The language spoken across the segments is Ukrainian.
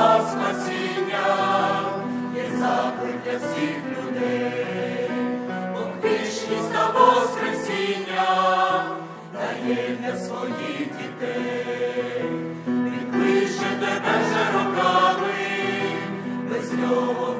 нові спасіння є заклик для всіх людей, Бог вічність та воскресіння дає для своїх дітей, Він тебе вже роками, без нього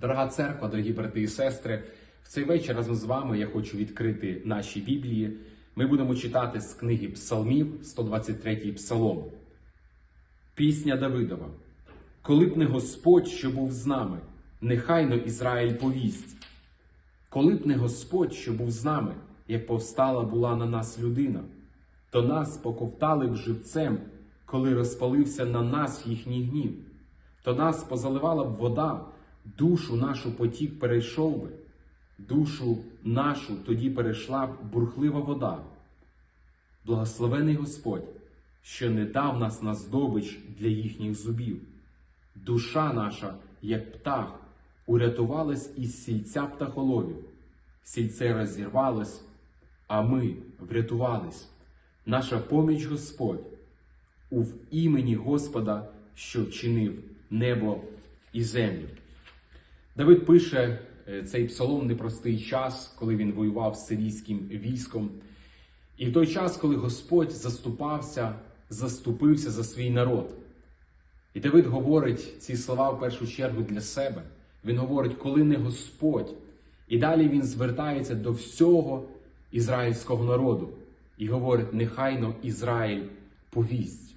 Дорога церква, дорогі брати і сестри, в цей вечір разом з вами я хочу відкрити наші Біблії. Ми будемо читати з книги Псалмів, 123 Псалом. Пісня Давидова. Коли б не Господь, що був з нами, нехайно Ізраїль повість. Коли б не Господь, що був з нами, як повстала була на нас людина, то нас поковтали б живцем, коли розпалився на нас їхній гнів, то нас позаливала б вода, душу нашу потік перейшов би, душу нашу тоді перейшла б бурхлива вода. Благословений Господь, що не дав нас на здобич для їхніх зубів. Душа наша, як птах, урятувалась із сільця птахоловів. Сільце розірвалось, а ми врятувались. Наша поміч Господь, у імені Господа, що вчинив небо і землю. Давид пише е, цей псалом непростий час, коли він воював з сирійським військом. І в той час, коли Господь заступався, заступився за свій народ. І Давид говорить ці слова в першу чергу для себе. Він говорить, коли не Господь. І далі він звертається до всього ізраїльського народу і говорить: нехайно Ізраїль повість.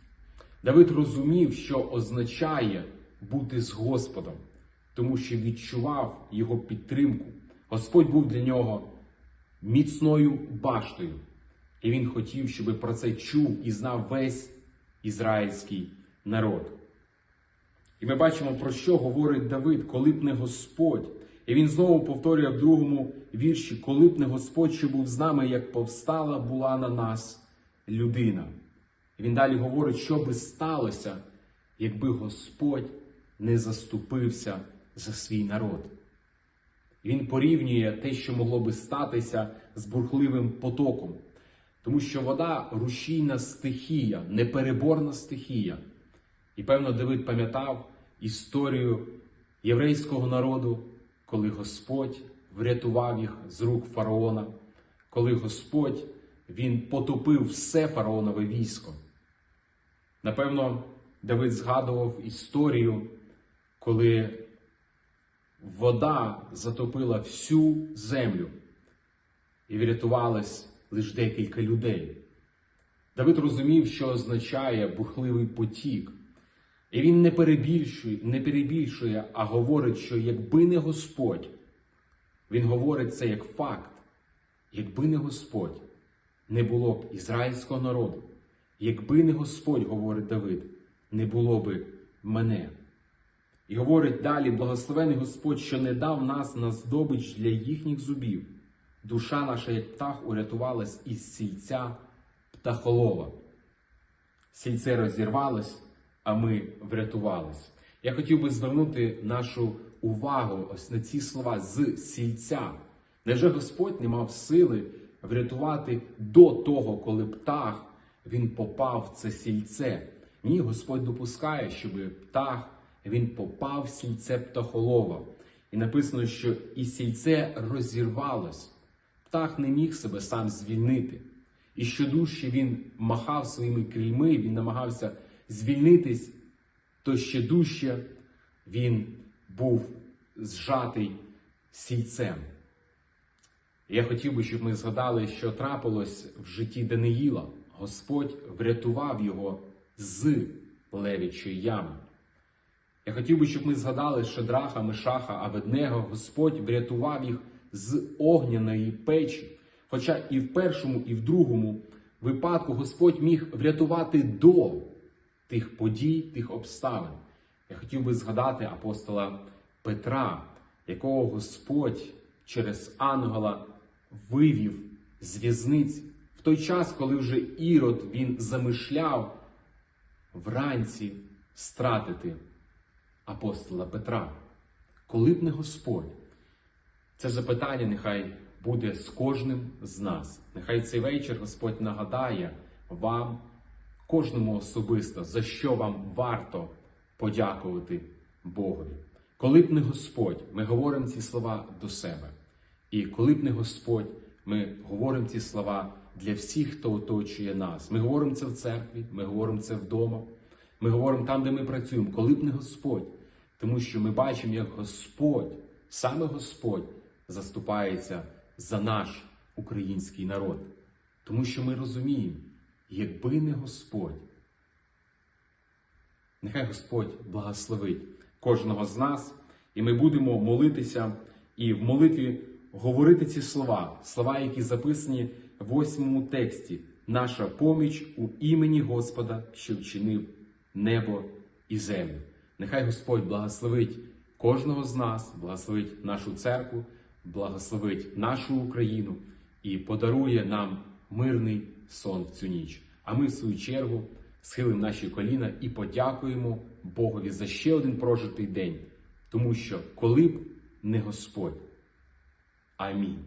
Давид розумів, що означає бути з Господом, тому що відчував його підтримку. Господь був для нього міцною баштою, і він хотів, щоб про це чув і знав весь ізраїльський народ. І ми бачимо, про що говорить Давид, коли б не Господь. І він знову повторює в другому вірші, коли б не Господь, що був з нами, як повстала була на нас людина. І він далі говорить, що би сталося, якби Господь не заступився за свій народ. Він порівнює те, що могло би статися з бурхливим потоком, тому що вода рушійна стихія, непереборна стихія. І певно, Давид пам'ятав історію єврейського народу, коли Господь врятував їх з рук фараона, коли Господь він потопив все фараонове військо. Напевно, Давид згадував історію, коли вода затопила всю землю і врятувалось лише декілька людей. Давид розумів, що означає бурхливий потік. І він не перебільшує, не перебільшує, а говорить, що якби не Господь, він говорить це як факт. Якби не Господь, не було б ізраїльського народу. Якби не Господь, говорить Давид, не було би мене. І говорить далі, благословений Господь, що не дав нас на здобич для їхніх зубів. Душа наша, як птах, урятувалась із сільця птахолова. Сільце розірвалось, а ми врятувались. Я хотів би звернути нашу увагу ось на ці слова з сільця. Невже Господь не мав сили врятувати до того, коли птах він попав в це сільце? Ні, Господь допускає, щоб птах він попав в сільце птахолова. І написано, що і сільце розірвалось. Птах не міг себе сам звільнити. І що дужче він махав своїми крильми, він намагався звільнитись, то ще дужче він був зжатий сільцем. Я хотів би, щоб ми згадали, що трапилось в житті Даниїла. Господь врятував його з левічої ями. Я хотів би, щоб ми згадали Шедраха, Мешаха, Аведнего. Господь врятував їх з огняної печі. Хоча і в першому, і в другому випадку Господь міг врятувати до тих подій, тих обставин. Я хотів би згадати апостола Петра, якого Господь через ангела вивів з в'язниці. В той час, коли вже Ірод він замишляв вранці стратити апостола Петра. Коли б не Господь? Це запитання нехай буде з кожним з нас. Нехай цей вечір Господь нагадає вам, кожному особисто, за що вам варто подякувати Богові. Коли б не Господь, ми говоримо ці слова до себе. І коли б не Господь, ми говоримо ці слова для всіх, хто оточує нас. Ми говоримо це в церкві, ми говоримо це вдома, ми говоримо там, де ми працюємо, коли б не Господь. Тому що ми бачимо, як Господь, саме Господь, заступається за наш український народ. Тому що ми розуміємо, якби не Господь, нехай Господь благословить кожного з нас, і ми будемо молитися і в молитві говорити ці слова, слова, які записані в восьмому тексті. Наша поміч у імені Господа, що вчинив небо і землю. Нехай Господь благословить кожного з нас, благословить нашу церкву, благословить нашу Україну і подарує нам мирний сон в цю ніч. А ми, в свою чергу, схилимо наші коліна і подякуємо Богові за ще один прожитий день, тому що коли б не Господь. Амінь.